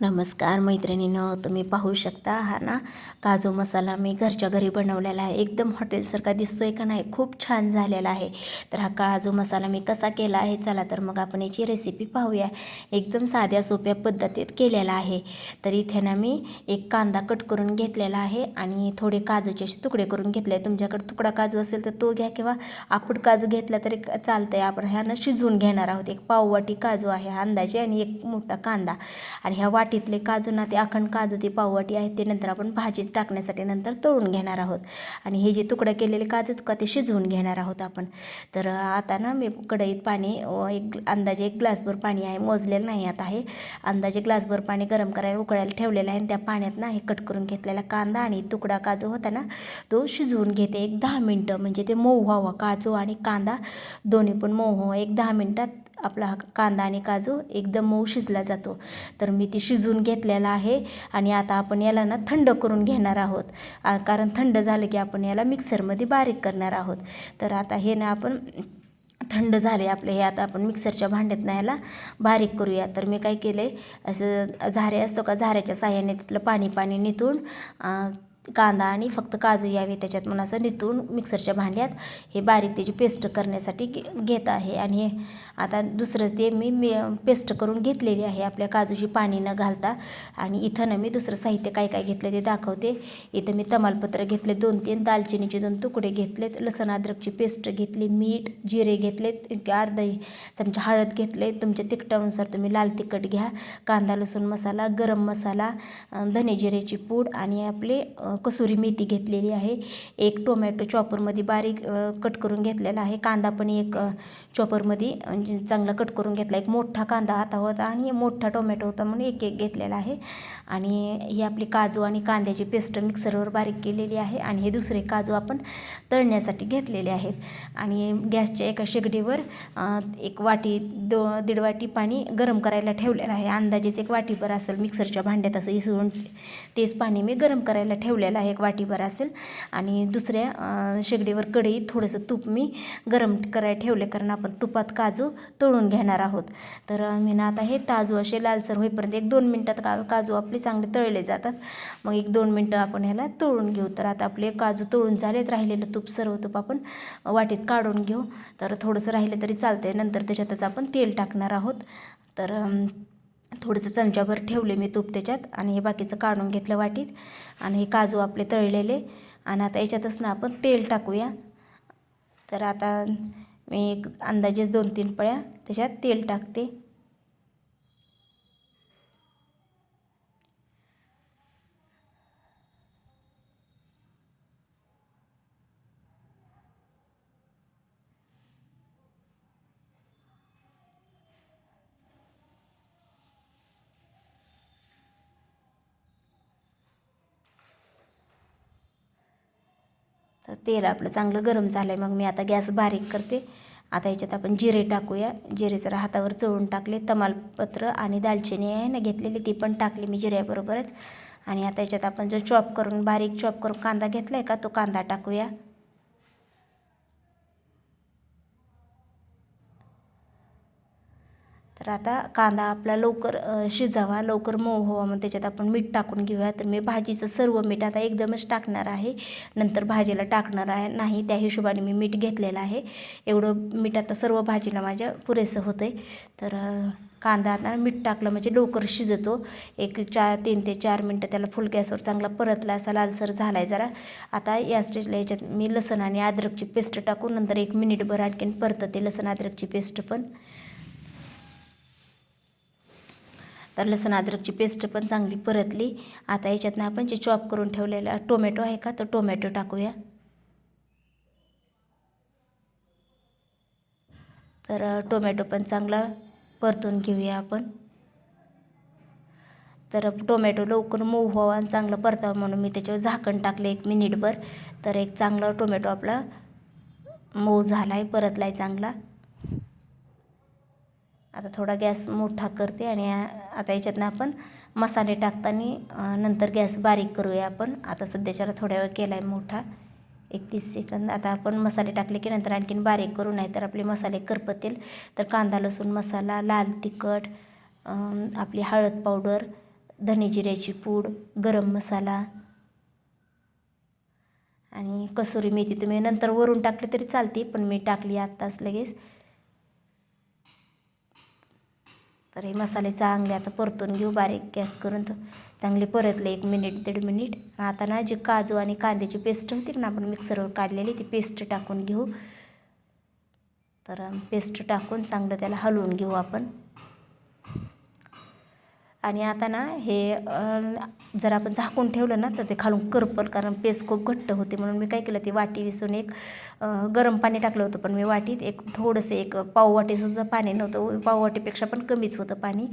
नमस्कार मैत्रिणीनं तुम्ही पाहू शकता हा ना काजू मसाला मी घरच्या घरी बनवलेला आहे. एकदम हॉटेलसारखा दिसतो आहे का नाही? खूप छान झालेला आहे. तर हा काजू मसाला मी कसा केला आहे? चला तर मग आपण याची रेसिपी पाहूया. एकदम साध्या सोप्या पद्धतीत केलेला आहे. तर इथे ना मी एक कांदा कट करून घेतलेला आहे आणि थोडे काजूचे असे तुकडे करून घेतले. तुमच्याकडे तुकडा काजू असेल तर तो घ्या किंवा आपण काजू घेतला तरी चालतंय. आपण ह्यानं शिजवून घेणार आहोत. एक पाववाटी काजू आहे अंदाजे आणि एक मोठा कांदा. आणि ह्या वाटीतले काजू ना ते अखंड काजू ती पाववाटी आहेत ते नंतर आपण भाजीत टाकण्यासाठी नंतर तळून घेणार आहोत. आणि हे जे तुकडं केलेले काजू का ते शिजवून घेणार आहोत आपण. तर आता ना मी कढईत पाणी एक अंदाजे एक ग्लासभर पाणी आहे मोजलेलं नाही आता आहे अंदाजे ग्लासभर पाणी गरम करायला उकळायला ठेवलेलं आहे आणि त्या पाण्यात ना हे कट करून घेतलेला कांदा आणि तुकडा काजू होता ना तो शिजवून घेते एक दहा मिनटं. म्हणजे ते मऊ व्हावं. काजू आणि कांदा दोन्ही पण मऊ व्हावं. एक दहा मिनटात आपला हा कांदा आणि काजू एकदम मऊ शिजला जातो. तर मी ती शिजवून घेतलेला आहे आणि आता आपण याला ना थंड करून घेणार आहोत. कारण थंड झालं की आपण याला मिक्सरमध्ये बारीक करणार आहोत. तर आता हे ना आपण थंड झाले आपले हे आता आपण मिक्सरच्या भांड्यात ना याला बारीक करूया. तर मी काय केले असं झारे असतो का झाऱ्याच्या साह्याने तिथलं पाणी पाणी निथून कांदा आणि फक्त काजू यावे त्याच्यात म्हणून असं निथून मिक्सरच्या भांड्यात हे बारीक त्याची पेस्ट करण्यासाठी घे घेत आहे. आणि हे आता दुसरं ते मी मी पेस्ट करून घेतलेली आहे आपल्या काजूची पाणी न घालता. आणि इथं ना मी दुसरं साहित्य काय काय घेतलं ते दाखवते. इथं मी तमालपत्र घेतले दोन तीन दालचिनीचे दोन तुकडे घेतलेत लसण अद्रकची पेस्ट घेतली मीठ जिरे घेतलेत अर्धा चमचा हळद घेतले तुमच्या तिखटानुसार तुम्ही लाल तिखट घ्या. कांदा लसूण मसाला गरम मसाला धने जिरेची पूड आणि आपले कसुरी मेथी घेतलेली आहे. एक टोमॅटो चॉपरमध्ये बारीक कट करून घेतलेला आहे. कांदा पण एक चॉपरमध्ये चांगला कट करून घेतला. एक मोठा कांदा आता होता आणि मोठा टोमॅटो होता म्हणून एक एक घेतलेला आहे. आणि ही आपली काजू आणि कांद्याची पेस्ट मिक्सरवर बारीक केलेली आहे आणि हे दुसरे काजू आपण तळण्यासाठी घेतलेले आहेत. आणि गॅसच्या एका शेगडीवर एक वाटी दो दीड वाटी पाणी गरम करायला ठेवलेलं आहे. अंदाजेच एक वाटीभर असेल मिक्सरच्या भांड्यात असं इसळून तेच पाणी मी गरम करायला ठेवलेलं आहे एक वाटीभर असेल. आणि दुसऱ्या शेगडीवर कढईत थोडंसं तूप मी गरम करायला ठेवले कारण आपण तुपात काजू तळून घेणार आहोत. तर मी ना आता हे ताजू असे लालसर होईपर्यंत एक दोन मिनटात का काजू आपले चांगले तळले जातात. मग एक दोन मिनटं आपण ह्याला तळून घेऊ. तर आता आपले काजू तळून झालेत. राहिलेलं तूप सर्व तूप आपण वाटीत काढून घेऊ. तर थोडंसं राहिलं तरी चालते नंतर त्याच्यातच आपण तेल टाकणार आहोत. तर थोडंसं चमच्याभर ठेवले मी तूप त्याच्यात आणि हे बाकीचं काढून घेतलं वाटीत. आणि हे काजू आपले तळलेले. आणि आता याच्यातच ना आपण तेल टाकूया. तर आता मी एक अंदाजेच दोन तीन पळ्या त्याच्यात तेल टाकते. तर तेल आपलं चांगलं गरम झालं आहे मग मी आता गॅस बारीक करते. आता याच्यात आपण जिरे टाकूया. जिरे जरा हातावर चळून टाकले. तमालपत्र आणि दालचिनी आहे ना घेतलेली ती पण टाकली मी जिऱ्याबरोबरच. आणि आता याच्यात आपण जो चॉप करून बारीक चॉप करून कांदा घेतला आहे का तो कांदा टाकूया. तर आता कांदा आपला लवकर शिजावा लवकर मऊ व्हावा मग त्याच्यात आपण मीठ टाकून घेऊया. तर मी भाजीचं सर्व मीठ आता एकदमच टाकणार आहे. नंतर भाजीला टाकणार आहे. नाही त्या हिशोबाने मी मीठ घेतलेलं आहे. एवढं मीठ आता सर्व भाजीला माझ्या पुरेसं होतं आहे तर कांदा आता मीठ टाकलं म्हणजे लवकर शिजतो. एक चार तीन ते चार मिनटं त्याला फुल गॅसवर चांगला परतला असा लालसर झाला आहे जरा. आता या स्टेजला याच्यात मी लसण आणि अद्रकची पेस्ट टाकून नंतर एक मिनिटभर आणखीन परतते लसण अद्रकची पेस्ट पण. तर लसण अद्रकची पेस्ट पण चांगली परतली. आता याच्यातनं आपण जे चॉप करून ठेवलेला टोमॅटो आहे का तो टोमॅटो टाकूया. तर टोमॅटो पण चांगला परतून घेऊया आपण. तर टोमॅटो लवकर मऊ व्हावा आणि चांगलं परतावा म्हणून मी त्याच्यावर झाकण टाकलं एक मिनिटभर तर एक चांगला टोमॅटो आपला मऊ झाला आहे परतला आहे चांगला. आता थोडा गॅस मोठा करते आणि आता याच्यातनं आपण मसाले टाकताना नंतर गॅस बारीक करूया आपण. आता सध्याच्याला थोड्या वेळ केला आहे मोठा. एक तीस सेकंद. आता आपण मसाले टाकले की नंतर आणखीन बारीक करू नाही तर आपले मसाले करपतील. तर कांदा लसूण मसाला लाल तिखट आपली हळद पावडर धने जिऱ्याची पूड गरम मसाला आणि कसुरी मेथी तुम्ही नंतर वरून टाकली तरी चालते पण मी टाकली आत्ताच लगेच. तर हे मसाले चांगले आता परतून घेऊ बारीक गॅस करून तर चांगले परतले एक मिनिट दीड मिनिट. आता ना जी काजू आणि कांद्याची पेस्ट होती ना आपण मिक्सरवर काढलेली ती पेस्ट टाकून घेऊ. तर पेस्ट टाकून चांगलं त्याला हलवून घेऊ आपण. आणि आता ना हे जर आपण झाकून ठेवलं ना तर ते खालून करपल कारण पेस्ट खूप घट्ट होते. म्हणून मी काय केलं ते वाटी विसून एक गरम पाणी टाकलं होतं. पण मी वाटीत एक थोडंसं एक पाववाटीसुद्धा पाणी नव्हतं. पाववाटीपेक्षा पण कमीच होतं पाणी.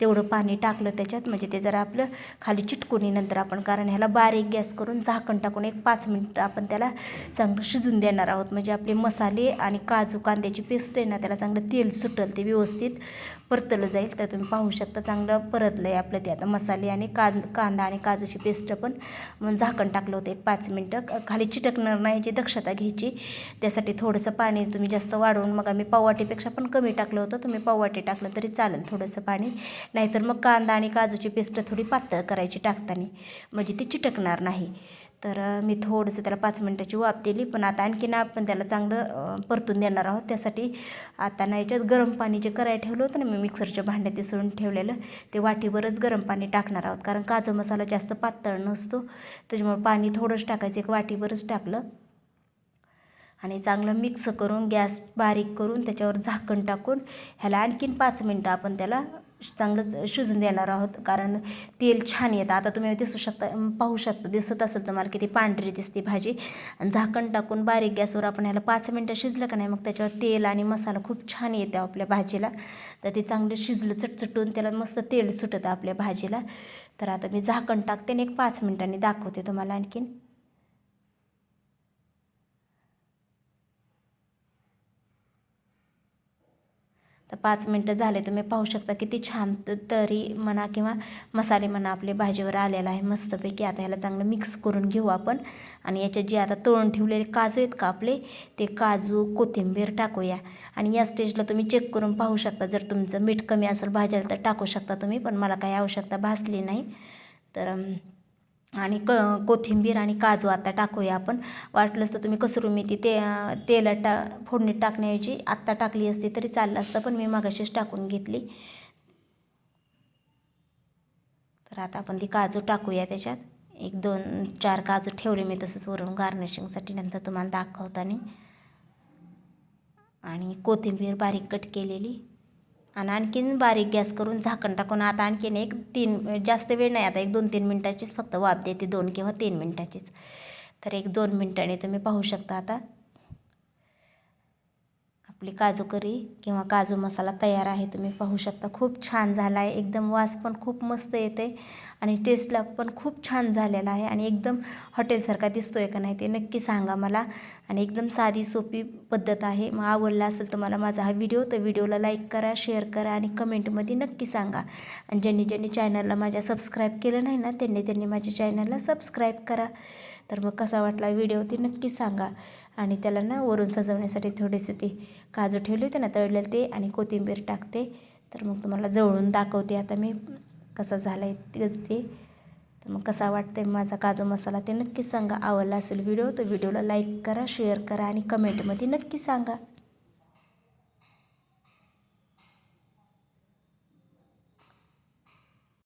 तेवढं पाणी टाकलं त्याच्यात. म्हणजे ते जरा आपलं खाली चिटकुनी नंतर आपण. कारण ह्याला बारीक गॅस करून झाकण टाकून एक पाच मिनटं आपण त्याला चांगलं शिजून देणार आहोत. म्हणजे आपले मसाले आणि काजू कांद्याची पेस्ट आहे ना त्याला चांगलं तेल सुटल ते व्यवस्थित परतलं जाईल. तर तुम्ही पाहू शकता चांगलं परतलं आहे आपलं ते. आता मसाले आणि कां कांदा आणि काजूची पेस्ट पण मग झाकण टाकलं होतं एक पाच मिनटं. खाली चिटकणार नाही याची दक्षता घ्यायची त्यासाठी थोडंसं पाणी तुम्ही जास्त वाढवून मग आम्ही पाववाटीपेक्षा पण कमी टाकलं होतं. तुम्ही पाववाटी टाकलं तरी चालेल थोडंसं पाणी. नाहीतर मग कांदा आणि काजूची पेस्ट थोडी पातळ करायची टाकताना. म्हणजे ती चिटकणार नाही. तर मी थोडंसं त्याला पाच मिनटाची वाफ दिली. पण आता आणखीन आपण त्याला चांगलं परतून देणार आहोत. त्यासाठी आता ना याच्यात गरम पाणी जे करायला ठेवलं होतं ना मी मिक्सरच्या भांड्यात ते सोडून ठेवलेलं ते वाटीवरच गरम पाणी टाकणार आहोत. कारण काजू मसाला जास्त पातळ नसतो. त्याच्यामुळे पाणी थोडंच टाकायचं एक वाटीवरच टाकलं. आणि चांगलं मिक्स करून गॅस बारीक करून त्याच्यावर झाकण टाकून ह्याला आणखीन पाच मिनटं आपण त्याला चांगलंच शिजून देणार आहोत कारण तेल छान येतं. आता तुम्ही दिसू शकता पाहू शकता दिसत असेल तुम्हाला किती पांढरी दिसते भाजी. आणि झाकण टाकून बारीक गॅसवर आपण ह्याला पाच मिनटं शिजलं का नाही मग त्याच्यावर तेल आणि मसाला खूप छान येते आपल्या भाजीला. तर ते चांगलं शिजलं चटचटून त्याला मस्त तेल सुटतं आपल्या भाजीला. तर आता मी झाकण टाकते आणि एक पाच मिनटांनी दाखवते तुम्हाला आणखीन. तर पाच मिनटं झाले तुम्ही पाहू शकता किती छान तरी म्हणा किंवा मसाले म्हणा आपले भाजीवर आलेला आहे मस्तपैकी आता ह्याला चांगलं मिक्स करून घेऊ आपण. आणि याच्यात जे आता तळून ठेवलेले काजू आहेत का आपले ते काजू कोथिंबीर टाकूया. आणि या स्टेजला तुम्ही चेक करून पाहू शकता जर तुमचं मीठ कमी असेल भाज्याला तर टाकू शकता तुम्ही पण मला काही आवश्यकता भासली नाही. तर आणि क कोथिंबीर आणि काजू आता टाकूया आपण. वाटलंच तर तुम्ही कसरू मेथी ते तेलात टा फोडणीत टाकण्याऐवजी आत्ता टाकली असती तरी चाललं असतं पण मी मागाशीच टाकून घेतली. तर आता आपण ती काजू टाकूया त्याच्यात. एक दोन चार काजू ठेवले मी तसंच वरून गार्निशिंगसाठी नंतर तुम्हाला दाखवताना. आणि कोथिंबीर बारीक कट केलेली. आणि आणखीन बारीक गॅस करून झाकण टाकून आता आणखीन एक तीन जास्त वेळ नाही आता एक दोन तीन मिनटाचीच फक्त वाफ देते दोन किंवा तीन मिनटाचीच. तर एक दोन मिनटाने तुम्ही पाहू शकता आता. आपली काजू करी किंवा काजू मसाला तयार आहे तुम्ही पाहू शकता. खूप छान झाला आहे एकदम वास पण खूप मस्त येते आणि टेस्टला पण खूप छान झालेला आहे आणि एकदम हॉटेलसारखा दिसतो आहे का नाही ते नक्की सांगा मला. आणि एकदम साधी सोपी पद्धत आहे. मग आवडला असेल तुम्हाला माझा हा व्हिडिओ तर व्हिडिओला लाईक करा शेअर करा आणि कमेंटमध्ये नक्की सांगा. आणि ज्यांनी ज्यांनी चॅनलला माझ्या सबस्क्राईब केलं नाही ना त्यांनी त्यांनी माझ्या चॅनलला सबस्क्राईब करा. तर मग कसा वाटला व्हिडिओ ती नक्की सांगा. आणि त्याला ना वरून सजवण्यासाठी थोडेसे ते काजू ठेवले होते ना तळलेले ते आणि कोथिंबीर टाकते. तर मग तुम्हाला जवळून दाखवते. आता मी कसा झाला आहे ते. तर मग कसा वाटते माझा काजू मसाला ते नक्की सांगा. आवडला असेल व्हिडिओ तर व्हिडिओला लाईक करा शेअर करा आणि कमेंटमध्ये नक्की सांगा.